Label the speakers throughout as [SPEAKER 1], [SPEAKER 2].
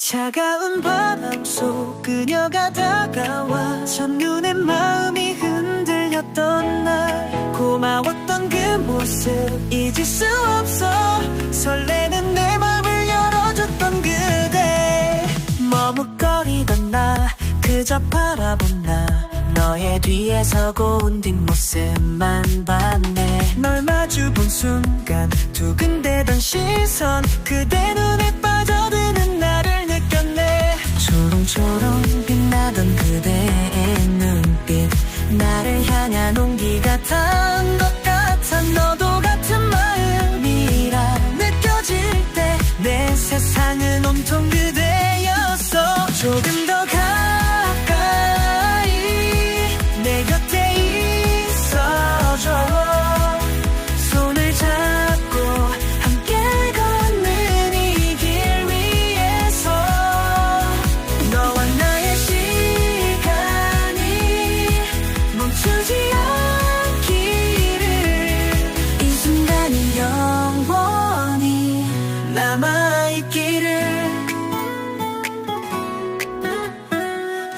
[SPEAKER 1] 차가운 바람 속 그녀가 다가와 첫눈에 마음이 흔들렸던 날. 고마웠던 그 모습 잊을 수 없어. 설레는 내 맘을 열어줬던 그대. 머뭇거리던 나 그저 바라본 나. 너의 뒤에 서고 온 뒷모습만 봤네. 널 마주 본 순간 두근대던 시선 그대 눈에 빠져드는 단것 같아 너도 같은 마음이라 느껴질 때 내 세상은 온통 그대였어. 조금 남아 있기를.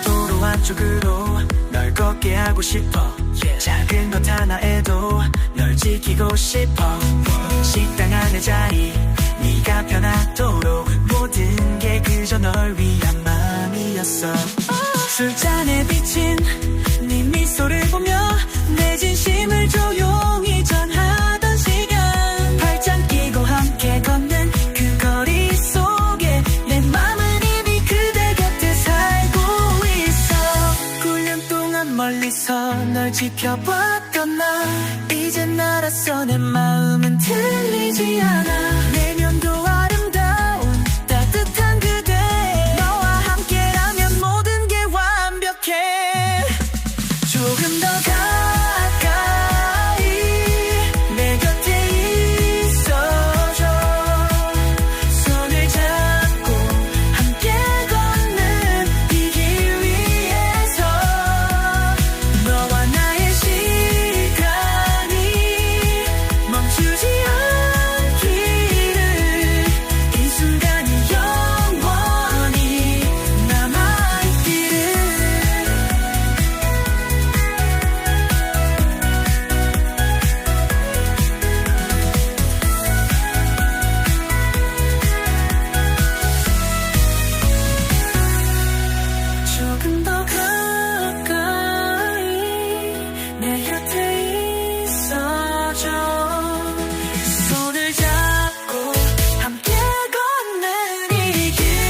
[SPEAKER 1] 도로 한쪽으로 널 걷게 하고 싶어. 작은 것 하나에도 널 지키고 싶어. 식당 안의 자리 네가 편하도록 모든 게 그저 널 위한 마음이었어. 술잔에 비친 네 미소를 보며 내 진심을 조용 널 지켜봤던 나. 이젠 알았어 내 마음은 틀리지 않아. 내면도 아름다운 따뜻한 그대. 너와 함께라면 모든 게 완벽해. 조금 더